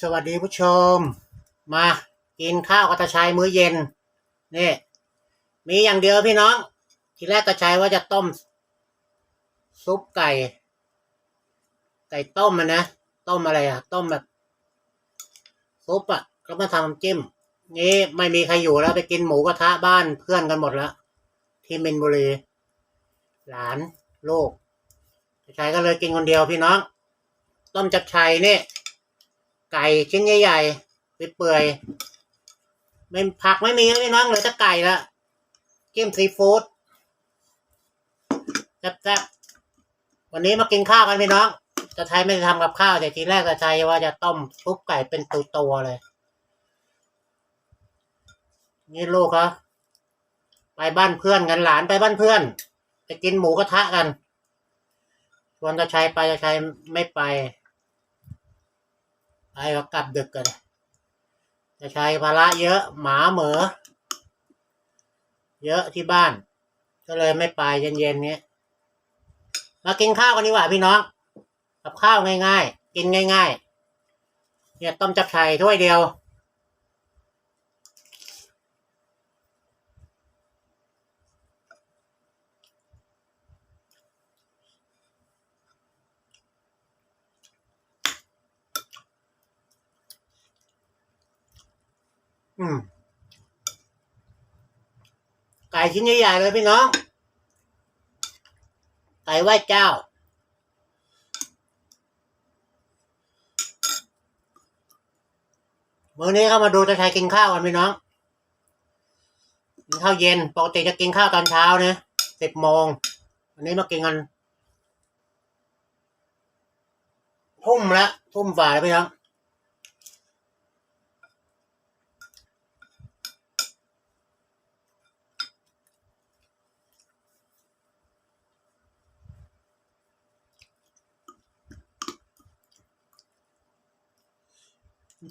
สวัสดีผู้ชม มากินข้าวกับตาชัยมื้อเย็นนี่มีอย่างเดียวพี่น้อง ทีแรกตาชัยว่าจะต้ม ซุปไก่ ไก่ต้มมันนะต้มอะไรอะต้มแบบซุปอะก็มาทำจิ้มนี่ไม่มีใครอยู่แล้วไปกินหมูกระทะบ้านเพื่อนกันหมดแล้วที่มินบุรีหลานลูกตาชัยก็เลยกินคนเดียวพี่น้อง ต้มจับชัยนี่ ไก่ชิ้นใหญ่ๆเปื่อยๆไม่ผักไม่มีแล้วพี่น้องเหลือแต่ไก่ละจิ้มซีฟู้ดแซ่บๆวันนี้มากินข้าวกันพี่น้องจะไทยไม่ได้ทำกับข้าวแต่ทีแรกจะไทยว่าจะต้มซุปไก่เป็นตัวๆเลย นี่ลูกเขาไปบ้านเพื่อนกันหลานไปบ้านเพื่อนไปกินหมูกระทะกันชวนตาชัยไปตาชัยไม่ไป ไปก็กลับดึกกันจะใช้ภาระเยอะหมาเหมอ เยอะที่บ้าน ก็เลยไม่ไปเย็นๆนี้มากินข้าวกันดีกว่าพี่น้อง กับข้าวง่ายๆ กินง่ายๆ เนี่ยต้มจับไชัยถ้วยเดียว อืมไก่ชิ้นใหญ่ๆเลยพี่น้อง ไก่ไหว้เจ้ามื้อนี้ก็มาดูตาชัยกินข้าวกันพี่น้อง กินข้าวเย็น ปกติจะกินข้าวตอนเช้านี่ยสิบโมง วันนี้มากินกันทุ่มละทุ่มฝ่าแล้วพี่น้อง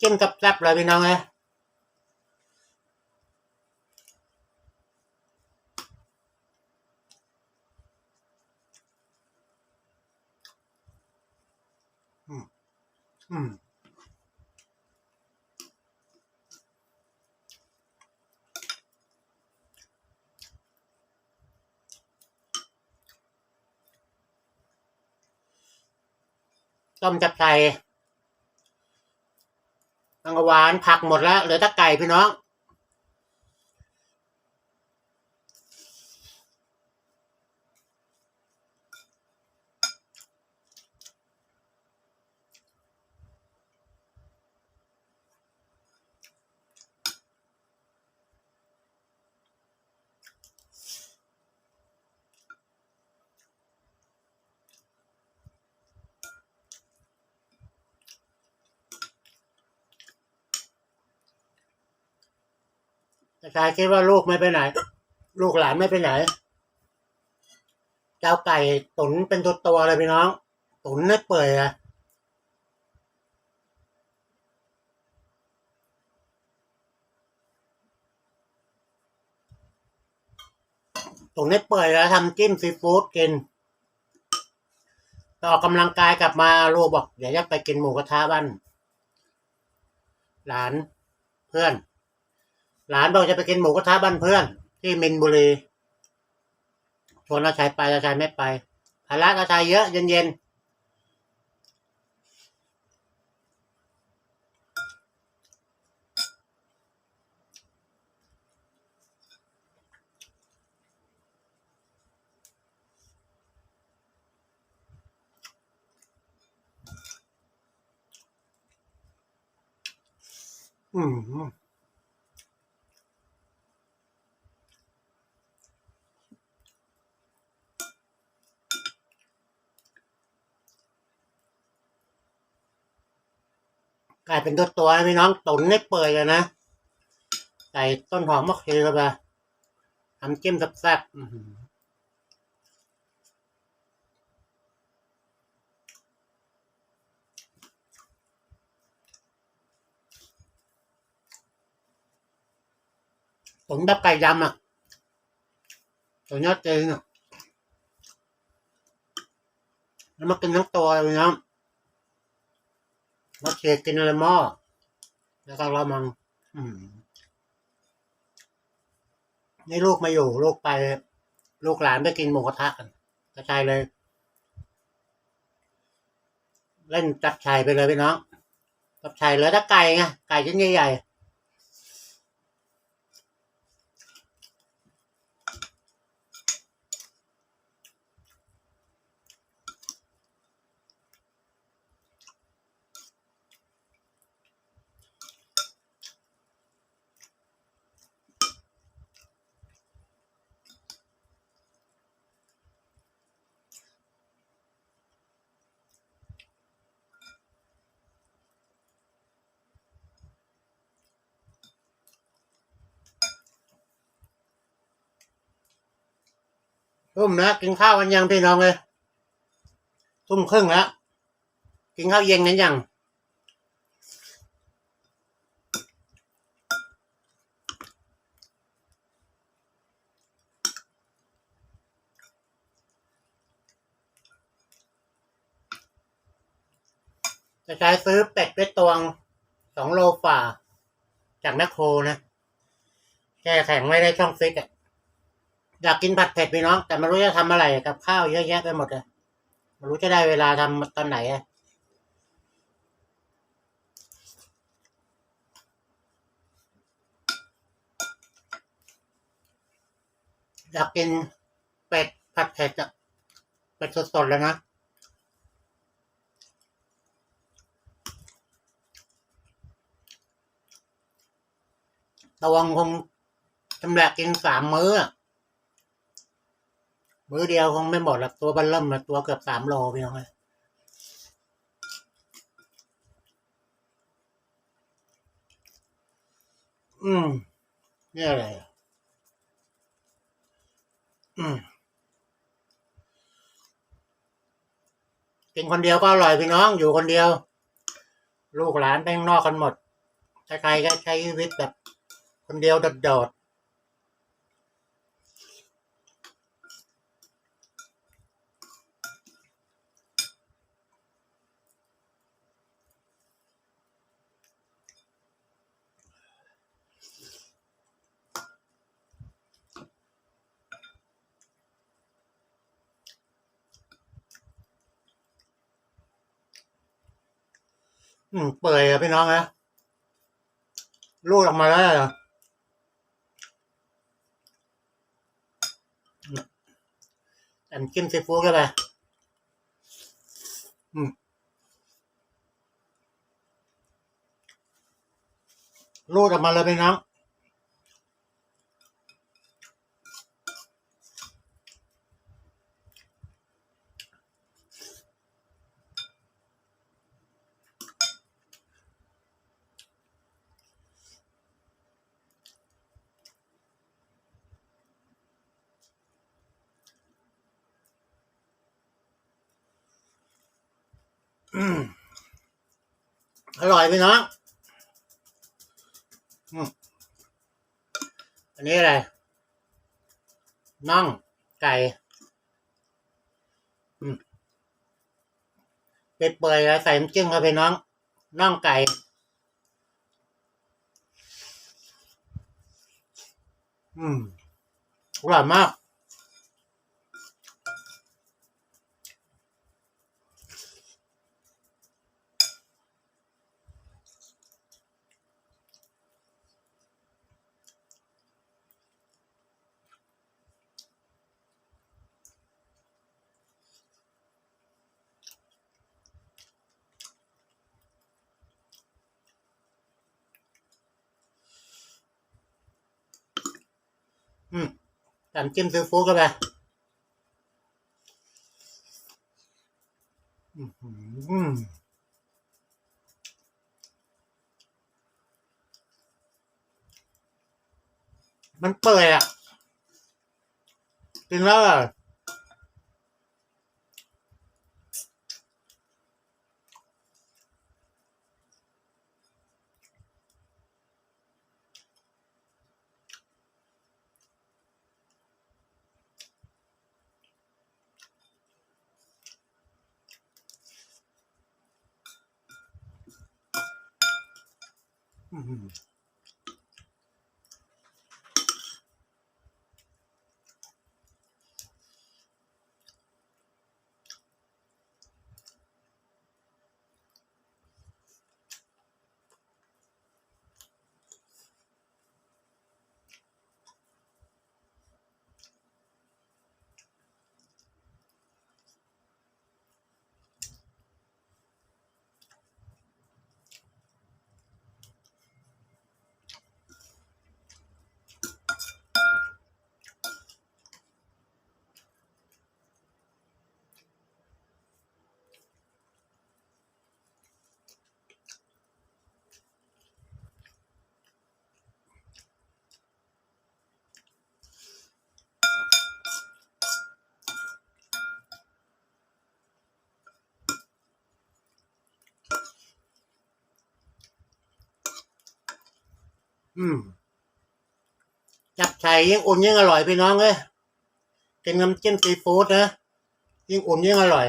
จิ้มกับแซ่บๆเลยพี่น้องเลยอืมอืมต้มจับไก่ ตังวานผักหมดแล้วเหลือแต่ไก่พี่น้อง แต่ชายคิดว่าลูกไม่ไปไหน ลูกหลานไม่ไปไหนเจ้าไก่ตุนเป็นตัวตัวเลยพี่น้อง ตุนเนื้อเปื่อยอะตุนเนื้อเปื่อยแล้วทำจิ้มซีฟู้ดกินออกกำลังกายกลับมาลูกบอกเดี๋ยวจะไปกินหมูกระทะบ้านหลานเพื่อน หลานบอกจะไปกินหมูกระทะบ้านเพื่อน ที่มินบุรีชวนอาชัยไปอาชัยไม่ไปภาระอาชัยเยอะ เย็นอืม กลายเป็นตัวตัวพี่น้องตุ๋นให้เปื่อยเลยนะใส่ต้นหอมมะเขือเข้าไปทำจิ้มแซ่บๆตุ๋นแบบไก่ดำอะตัวยอดจริงอะแล้วมากินทั้งตัวเลยน้อง มาเคกินอะไรหม้อแล้วก็เรามังอืมนี่ลูกมาอยู่ลูกไป ลูกหลานไปกินหมูกระทะกันกระจายเลย เล่นจับชายไปเลยพี่น้องจับชายเหลือแต่ไก่ไงไก่ชิ้นใหญ่ๆ ทุ่มนะกินข้าวกันยังพี่น้องเลยทุ่มครึ่งแล้วกินข้าวเย็นกันยังจะใช้ซื้อเป็ดไปตวงสองโลฝ่า จากแมคโคนะแช่แข็งไว้ในช่องฟิตอะ อยากกินผัดเผ็ดพี่น้อง แต่ไม่รู้จะทำอะไรกับข้าวเยอะแยะไปหมดเลยไม่รู้จะได้เวลาทำตอนไหนอะอยากกินเป็ดผัดเผ็ดอะเป็ดสดๆแล้วนะตะวังคงจำแหลกกินสามมื้อ มือเดียวคงไม่หมดหรอกตัวบันเริ่มละตัวเกือบสามโลพี่น้องเลยอืมนี่อะไรอะอืมกินคนเดียวก็อร่อยพี่น้องอยู่คนเดียว ลูกหลานไปข้างนอกกันหมดใครๆก็ใช้ชีวิตแบบ คนเดียวโดด อืมเปื่อยอะพี่น้องนะลูดออกมาแล้วเหรออืมแต่มจิ้มซีฟู้ดก็ไปอืมลูดออกมาเลยพี่น้อง อร่อยพี่น้องอันนี้อะไร น่องไก่เปื่อยๆแล้วใส่น้ำจิ้มครับพี่น้อง น่องไก่อืมอร่อยมาก อืมน้ำจิ้มซีฟู้ดเข้าไปอืมมันเปื่อยอะกินแล้วอะอื้อ หือ อืมจับไข่ยิ่งอุ่นยิ่งอร่อยพี่น้องเอ้ยกินน้ำจิ้มซีฟู้ดนะยิ่งอุ่นยิ่งอร่อย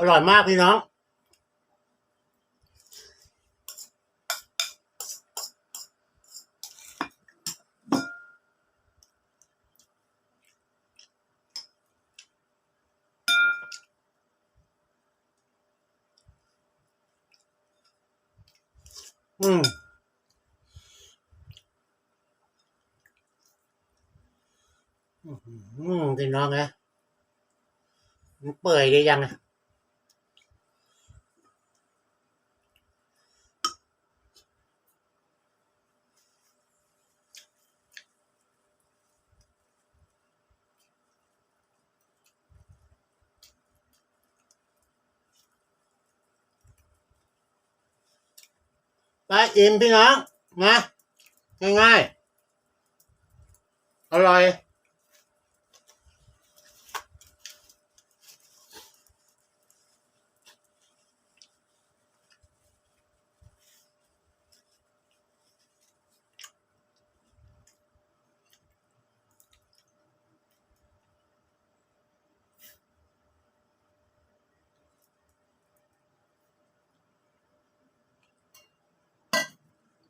อร่อยมากพี่น้อง อืมอืมพี่น้องนะมันเปื่อยไดียังอะ ไปอิ่มพี่น้องนะง่ายๆอร่อย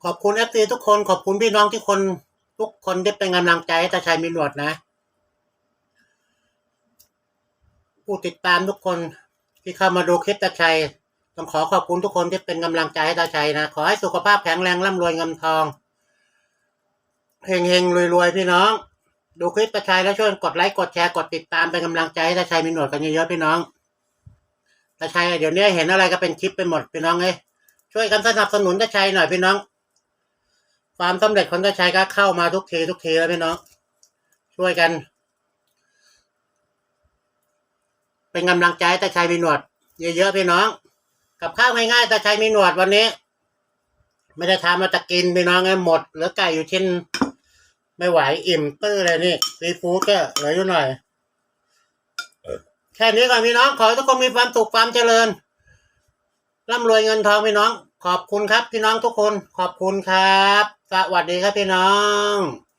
ขอบคุณเอฟซีทุกคนขอบคุณพี่น้องที่คน ทุกคนที่เป็นกำลังใจให้ตาชัยมีหนวดนะ ผู้ติดตามทุกคนที่เข้ามาดูคลิปตาชัย ต้องขอขอบคุณทุกคนที่เป็นกำลังใจให้ตาชัยนะ ขอให้สุขภาพแข็งแรงร่ำรวยเงินทองเฮงเฮงรวยรวยๆพี่น้อง ดูคลิปตาชัยแล้วช่วยกดไลค์กดแชร์กดติดตามเป็นกำลังใจให้ตาชัยมีหนวดกันเยอะๆพี่น้องตาชัยเดี๋ยวนี้เห็นอะไรก็เป็นคลิปไปหมดพี่น้องเอ้ยช่วยกันสนับสนุนตาชัยหน่อยพี่น้อง ความสำเร็จของตาชัยก็เข้ามาทุกทีทุกทีแล้วพี่น้องช่วยกัน เป็นกำลังใจตาชัยมีหนวด เยอะๆพี่น้อง กับข้าวง่ายๆตาชัยมีหนวดวันนี้ ไม่ได้ทำมาจะกินพี่น้องไงหมดเหลือไก่อยู่ชิ้นไม่ไหวอิ่มตื้อเลยนี่ซีฟู้ดก็เหลืออยู่หน่อยแค่นี้ก่อนพี่น้อง ขอทุกคนมีความสุขความเจริญร่ำรวยเงินทองพี่น้อง ขอบคุณครับ พี่น้องทุกคนขอบคุณครับ สวัสดีครับพี่น้อง